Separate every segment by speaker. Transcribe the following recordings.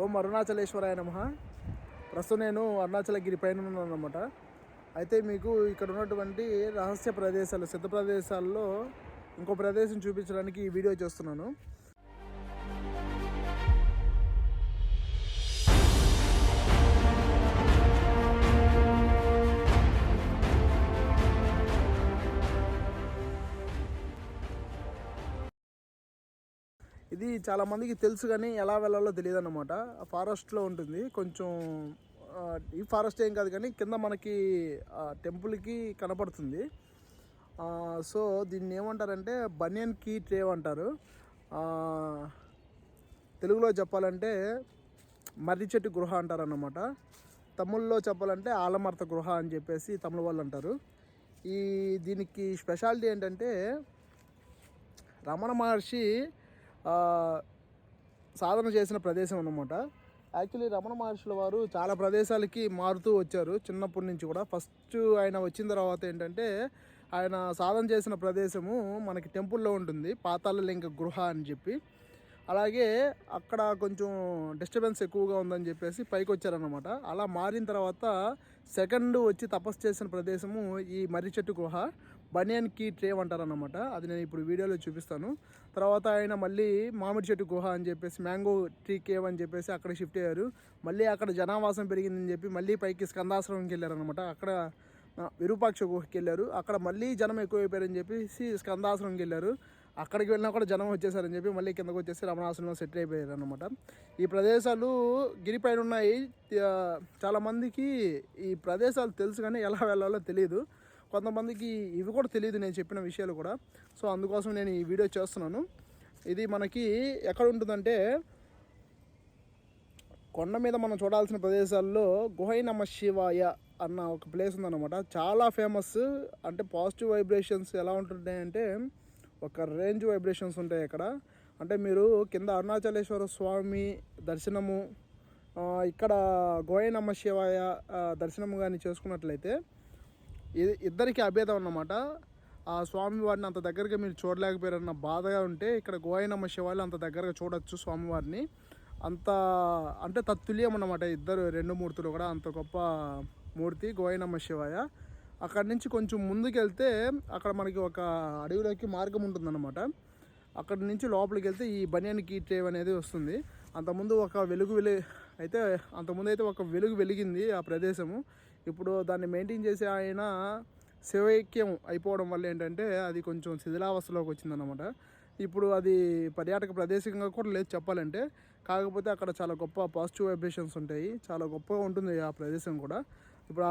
Speaker 1: ఓం అరుణాచలేశ్వరాయ నమ. ప్రస్తుతం నేను అరుణాచలగిరి పైన ఉన్నాను అనమాట అయితే మీకు ఇక్కడ ఉన్నటువంటి రహస్య ప్రదేశాలు సిద్ధ ప్రదేశాల్లో ఇంకో ప్రదేశం చూపించడానికి ఈ వీడియో చేస్తున్నాను. ఇది చాలా మందికి తెలుసు కానీ ఎలా వెళ్ళాలో తెలియదు అనమాట ఫారెస్ట్లో ఉంటుంది. కొంచెం ఈ ఫారెస్ట్ ఏం కాదు కానీ కింద మనకి టెంపుల్కి కనపడుతుంది. సో దీన్ని ఏమంటారంటే బనియన్ కీ ట్రేవ్ అంటారు. తెలుగులో చెప్పాలంటే మర్రి చెట్టు గృహ అంటారన్నమాట. తమిళ్ళో చెప్పాలంటే ఆలమర్త గృహ అని చెప్పేసి తమిళ వాళ్ళు అంటారు. ఈ దీనికి స్పెషాలిటీ ఏంటంటే రమణ మహర్షి సాధన చేసిన ప్రదేశం అన్నమాట. యాక్చువల్లీ రమణ మహర్షుల వారు చాలా ప్రదేశాలకి మారుతూ వచ్చారు. చిన్నప్పటి నుంచి కూడా. ఫస్ట్ ఆయన వచ్చిన తర్వాత ఏంటంటే ఆయన సాధన చేసిన ప్రదేశము మనకి టెంపుల్లో ఉంటుంది. పాతాళలింక గృహ అని చెప్పి. అలాగే అక్కడ కొంచెం డిస్టర్బెన్స్ ఎక్కువగా ఉందని చెప్పేసి పైకి వచ్చారనమాట అలా మారిన తర్వాత సెకండ్ వచ్చి తపస్సు చేసిన ప్రదేశము ఈ మర్రి చెట్టు గుహ. బనియన్ కీ ట్రేవ్ అంటారనమాట అది నేను ఇప్పుడు వీడియోలో చూపిస్తాను. తర్వాత ఆయన మళ్ళీ మామిడి చెట్టు గుహ అని చెప్పేసి మ్యాంగో ట్రీ కేవ్ అని చెప్పేసి అక్కడ షిఫ్ట్ అయ్యారు. మళ్ళీ అక్కడ జనావాసం పెరిగిందని చెప్పి మళ్ళీ పైకి స్కందాశ్రమంకి వెళ్ళారనమాట అక్కడ విరూపాక్ష గుహకి వెళ్ళారు. అక్కడ మళ్ళీ జనం ఎక్కువైపోయారని చెప్పేసి స్కందాశ్రమంకి వెళ్ళారు. అక్కడికి వెళ్ళినా కూడా జనం వచ్చేసారని చెప్పి మళ్ళీ కిందకు వచ్చేసి రమణాసనంలో సెటిల్ అయిపోయారు అనమాట ఈ ప్రదేశాలు గిరిపైన ఉన్నాయి. చాలామందికి ఈ ప్రదేశాలు తెలుసు కానీ ఎలా వెళ్ళాలో తెలియదు కొంతమందికి ఇవి కూడా తెలియదు నేను చెప్పిన విషయాలు కూడా. సో అందుకోసం నేను ఈ వీడియో చేస్తున్నాను. ఇది మనకి ఎక్కడ ఉంటుందంటే కొండ మీద మనం చూడాల్సిన ప్రదేశాల్లో గుహై నమ శివాయ అన్న ఒక ప్లేస్ ఉందన్నమాట. చాలా ఫేమస్. అంటే పాజిటివ్ వైబ్రేషన్స్ ఎలా ఉంటుంటాయంటే ఒక రేంజ్ వైబ్రేషన్స్ ఉంటాయి ఇక్కడ అంటే మీరు కింద అరుణాచలేశ్వర స్వామి దర్శనము ఇక్కడ గోయనమ్మ శివాయ దర్శనము కానీ చేసుకున్నట్లయితే ఇద్దరికి అభేదం అన్నమాట. ఆ స్వామి వారిని అంత దగ్గరగా మీరు చూడలేకపోయారన్న బాధగా ఉంటే ఇక్కడ గోయనమ్మ శివాలు అంత దగ్గరగా చూడొచ్చు స్వామివారిని. అంత అంటే తత్తుల్యం అన్నమాట ఇద్దరు రెండు మూర్తులు కూడా అంత గొప్ప మూర్తి గోయనమ్మ శివాయ. అక్కడి నుంచి కొంచెం ముందుకు వెళ్తే అక్కడ మనకి ఒక అడవిలోకి మార్గం ఉంటుందన్నమాట. అక్కడి నుంచి లోపలికి వెళ్తే ఈ బనియన్ కీ ట్రేవ్ అనేది వస్తుంది. అంతకుముందు ఒక వెలుగు వెలి అయితే అంతకుముందు అయితే ఒక వెలుగు వెలిగింది ఆ ప్రదేశము. ఇప్పుడు దాన్ని మెయింటైన్ చేసే ఆయన శివైక్యం అయిపోవడం వల్ల ఏంటంటే అది కొంచెం శిథిలావస్థలోకి వచ్చిందన్నమాట. ఇప్పుడు అది పర్యాటక ప్రదేశంగా కూడా లేదు చెప్పాలంటే. కాకపోతే అక్కడ చాలా గొప్ప పాజిటివ్ వైబ్రేషన్స్ ఉంటాయి. చాలా గొప్పగా ఉంటుంది ఆ ప్రదేశం కూడా. ఇప్పుడు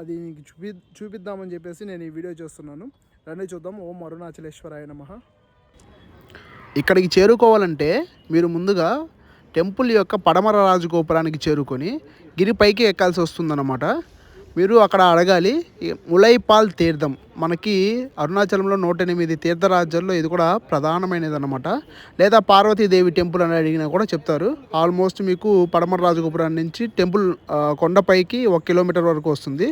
Speaker 1: అది నీకు చూపి చూపిద్దామని చెప్పేసి నేను ఈ వీడియో చేస్తున్నాను. రండి చూద్దాం. ఓం అరుణాచలేశ్వరాయ నమ. ఇక్కడికి చేరుకోవాలంటే మీరు ముందుగా టెంపుల్ యొక్క పడమర రాజు గోపురానికి చేరుకొని గిరి పైకి ఎక్కాల్సి వస్తుందన్నమాట. మీరు అక్కడ అడగాలి ములైపాల్ తీర్థం. మనకి అరుణాచలంలో నూట ఎనిమిది తీర్థరాజ్యాల్లో ఇది కూడా ప్రధానమైనది అనమాట లేదా పార్వతీదేవి టెంపుల్ అని అడిగినా కూడా చెప్తారు. ఆల్మోస్ట్ మీకు పడమర రాజగోపురం నుంచి టెంపుల్ కొండపైకి ఒక కిలోమీటర్ వరకు వస్తుంది.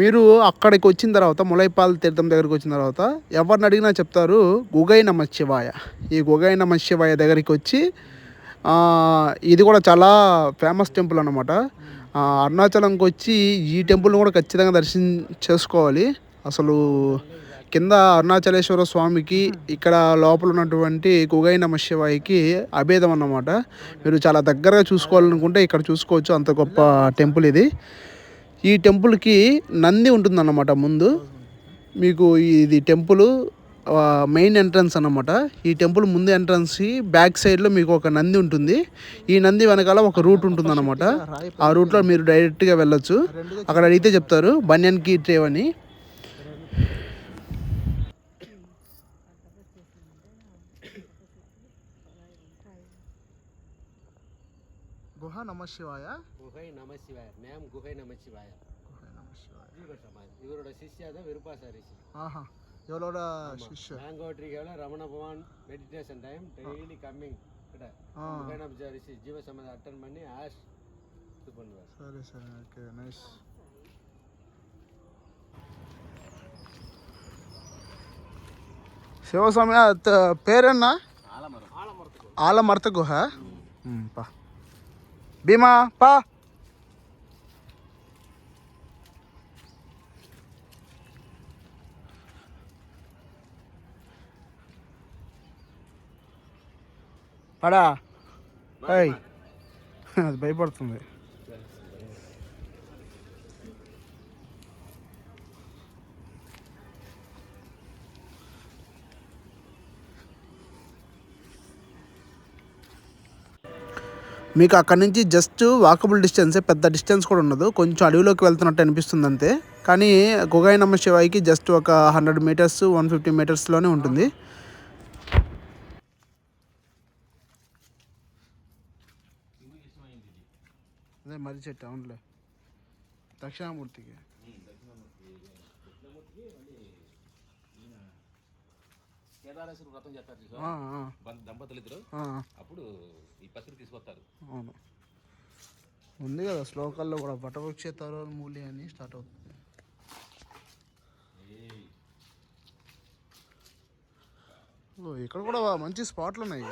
Speaker 1: మీరు అక్కడికి వచ్చిన తర్వాత ములైపాల్ తీర్థం దగ్గరికి వచ్చిన తర్వాత ఎవరిని అడిగినా చెప్తారు గుగై నమ శివాయ. ఈ గుగై నమ శివాయ దగ్గరికి వచ్చి ఇది కూడా చాలా ఫేమస్ టెంపుల్ అనమాట అరుణాచలంకి వచ్చి ఈ టెంపుల్ని కూడా ఖచ్చితంగా దర్శనం చేసుకోవాలి. అసలు కింద అరుణాచలేశ్వర స్వామికి ఇక్కడ లోపల ఉన్నటువంటి కుగై నమ శివాయికి అభేదం అన్నమాట. మీరు చాలా దగ్గరగా చూసుకోవాలనుకుంటే ఇక్కడ చూసుకోవచ్చు. అంత గొప్ప టెంపుల్ ఇది. ఈ టెంపుల్కి నంది ఉంటుందన్నమాట ముందు. మీకు ఇది టెంపుల్ మెయిన్ ఎంట్రన్స్ అనమాట ఈ టెంపుల్ ముందు ఎంట్రన్స్కి బ్యాక్ సైడ్లో మీకు ఒక నంది ఉంటుంది. ఈ నంది వెనకాల ఒక రూట్ ఉంటుంది అనమాట ఆ రూట్లో మీరు డైరెక్ట్గా వెళ్ళొచ్చు. అక్కడ అడిగితే చెప్తారు బన్యన్ కీ ట్రేవ్ అని గుహ నమ శివాయ?
Speaker 2: గుహై నమ శివాయ. నమ శివాయ.
Speaker 1: నమ శివాయ. எவ்வளோட
Speaker 2: சிஷ்ய மேங்கோட்ரிகோவில் ரமண பவான் மெடிடேஷன் டைம் டெய்லி கம்மிங் கிட்ட. ஜீவ ஜீவசமத அட்டன் பண்ணி ஆஷ் இது பண்ணுவார்.
Speaker 1: சரி சரி. ஓகே நைஸ் சிவசாமியா
Speaker 2: பேர் என்ன?
Speaker 1: ஆலமரத்து குஹை ம் பா.
Speaker 3: பீமா பா. పడా. ఏయ్. అది భయపడుతుంది. మీకు అక్కడ నుంచి జస్ట్ వాకబుల్ డిస్టెన్సే పెద్ద డిస్టెన్స్ కూడా ఉండదు. కొంచెం అడవిలోకి వెళ్తున్నట్టు అనిపిస్తుంది అంతే. కానీ గుగాయి నమ్మ శివాయికి జస్ట్ ఒక హండ్రెడ్ మీటర్స్ వన్ ఫిఫ్టీ మీటర్స్లోనే ఉంటుంది. అదే మర్రి చెట్టు అవునులే దక్షిణామూర్తికి
Speaker 2: కేదారేశ్వర వ్రతం చేస్తారు దంపతులు ఇద్దరు అప్పుడు ఈ పసిరి తీసుకొస్తారు.
Speaker 3: అవును. ఉంది కదా శ్లోకాల్లో కూడా వటవృక్షేతారో మూలి అని స్టార్ట్ అవుతుంది. ఇక్కడ కూడా మంచి స్పాట్లు ఉన్నాయి.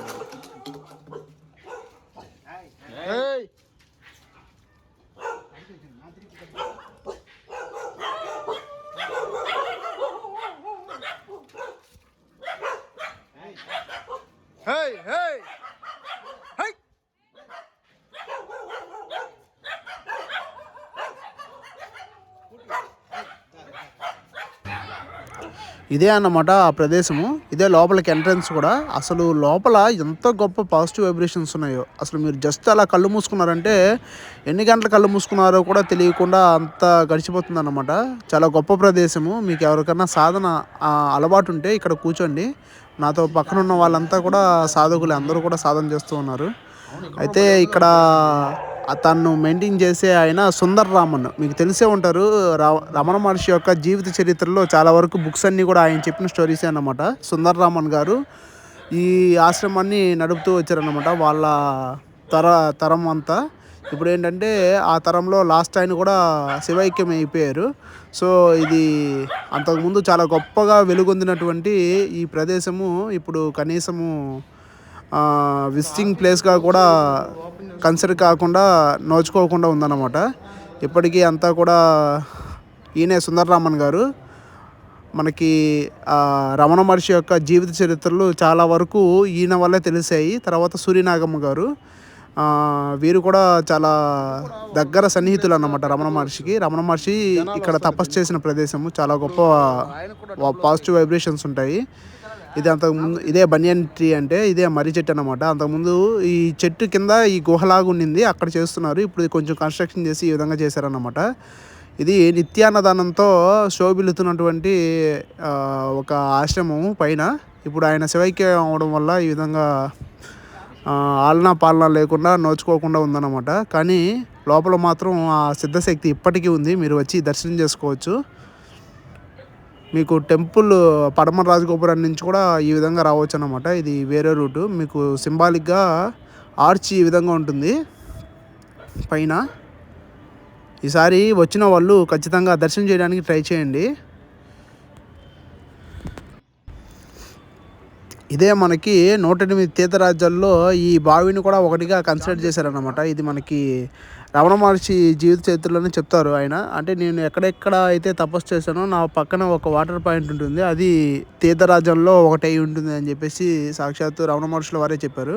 Speaker 3: ఇదే అన్నమాట ఆ ప్రదేశము. ఇదే లోపలికి ఎంట్రన్స్ కూడా. అసలు లోపల ఎంత గొప్ప పాజిటివ్ వైబ్రేషన్స్ ఉన్నాయో. అసలు మీరు జస్ట్ అలా కళ్ళు మూసుకున్నారంటే ఎన్ని గంటలు కళ్ళు మూసుకున్నారో కూడా తెలియకుండా అంత గడిచిపోతుంది అన్నమాట చాలా గొప్ప ప్రదేశము. మీకు ఎవరికైనా సాధన అలవాటు ఉంటే ఇక్కడ కూర్చోండి. నాతో పక్కన ఉన్న వాళ్ళంతా కూడా సాధకులు అందరూ కూడా సాధన చేస్తూ ఉన్నారు. అయితే ఇక్కడ తను మెయింటైన్ చేసే ఆయన సుందర్ రామన్. మీకు తెలిసే ఉంటారు రమణ మహర్షి యొక్క జీవిత చరిత్రలో చాలా వరకు బుక్స్ అన్నీ కూడా ఆయన చెప్పిన స్టోరీసే అన్నమాట. సుందర్ రామన్ గారు ఈ ఆశ్రమాన్ని నడుపుతూ వచ్చారన్నమాట వాళ్ళ తర తరం అంతా. ఇప్పుడు ఏంటంటే ఆ తరంలో లాస్ట్ ఆయన కూడా శివైక్యం అయిపోయారు. సో ఇది అంతకుముందు చాలా గొప్పగా వెలుగొందినటువంటి ఈ ప్రదేశము. ఇప్పుడు కనీసము విజిటింగ్ ప్లేస్గా కూడా కన్సిడర్ కాకుండా నోచుకోకుండా ఉందన్నమాట. ఇప్పటికీ అంతా కూడా ఈయనే సుందరరామన్ గారు. మనకి రమణ మహర్షి యొక్క జీవిత చరిత్రలు చాలా వరకు ఈయన వల్లే తెలిసాయి. తర్వాత సూర్యనాగమ్మ గారు. వీరు కూడా చాలా దగ్గర సన్నిహితులు అన్నమాట రమణ మహర్షికి. రమణ మహర్షి ఇక్కడ తపస్సు చేసిన ప్రదేశము. చాలా గొప్ప పాజిటివ్ వైబ్రేషన్స్ ఉంటాయి. ఇది అంతకుముందు ఇదే బనియన్ ట్రీ అంటే ఇదే మర్రి చెట్టు అనమాట అంతకుముందు ఈ చెట్టు కింద ఈ గుహలాగా ఉండింది. అక్కడ చేస్తున్నారు. ఇప్పుడు కొంచెం కన్స్ట్రక్షన్ చేసి ఈ విధంగా చేశారన్నమాట. ఇది నిత్యాన్నదానంతో శోభిల్లుతున్నటువంటి ఒక ఆశ్రమం పైన. ఇప్పుడు ఆయన శివైక్యం అవడం వల్ల ఈ విధంగా ఆలనా పాలన లేకుండా నోచుకోకుండా ఉందన్నమాట. కానీ లోపల మాత్రం ఆ సిద్ధశక్తి ఇప్పటికీ ఉంది. మీరు వచ్చి దర్శనం చేసుకోవచ్చు. మీకు టెంపుల్ పడమర రాజగోపురం నుంచి కూడా ఈ విధంగా రావచ్చు అనమాట ఇది వేరే రూటు. మీకు సింబాలిక్గా ఆర్చ్ ఈ విధంగా ఉంటుంది. పైన. ఈసారి వచ్చిన వాళ్ళు ఖచ్చితంగా దర్శనం చేయడానికి ట్రై చేయండి. ఇదే మనకి నూట ఎనిమిది తీర్థరాజ్యాల్లో ఈ బావిని కూడా ఒకటిగా కన్సిడర్ చేశారన్నమాట. ఇది మనకి రమణ మహర్షి జీవిత చరిత్రలోనే చెప్తారు ఆయన. అంటే నేను ఎక్కడెక్కడ అయితే తపస్సు చేశానో నా పక్కన ఒక వాటర్ పాయింట్ ఉంటుంది. అది తీర్థరాజంలో ఒకటై ఉంటుంది అని చెప్పేసి సాక్షాత్తు రమణ మహర్షుల వారే చెప్పారు.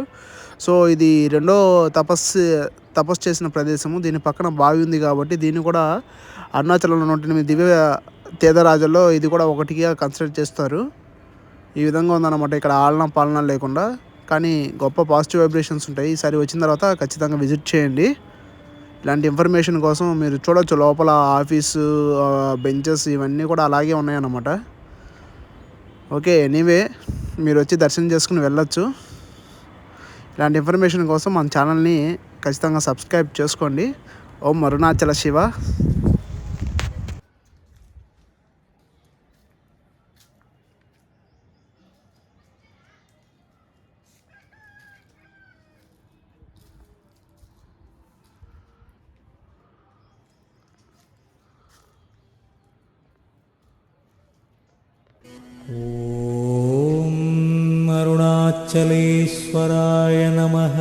Speaker 3: సో ఇది రెండో తపస్సు తపస్సు చేసిన ప్రదేశము. దీని పక్కన బావి ఉంది కాబట్టి దీన్ని కూడా అరుణాచలంలో నూట దివ్య తీర్థరాజుల్లో ఇది కూడా ఒకటిగా కన్సిడర్ చేస్తారు. ఈ విధంగా ఉందన్నమాట ఇక్కడ ఆలన పాలన లేకుండా. కానీ గొప్ప పాజిటివ్ వైబ్రేషన్స్ ఉంటాయి. ఈసారి వచ్చిన తర్వాత ఖచ్చితంగా విజిట్ చేయండి. ఇలాంటి ఇన్ఫర్మేషన్ కోసం మీరు చూడొచ్చు. లోపల ఆఫీసు బెంచెస్ ఇవన్నీ కూడా అలాగే ఉన్నాయన్నమాట. ఓకే ఎనీవే మీరు వచ్చి దర్శనం చేసుకుని వెళ్ళొచ్చు. ఇలాంటి ఇన్ఫర్మేషన్ కోసం మన ఛానల్ని ఖచ్చితంగా సబ్స్క్రైబ్ చేసుకోండి. ఓం అరుణాచల శివ.
Speaker 4: अरुणाचलेश्वराय नमः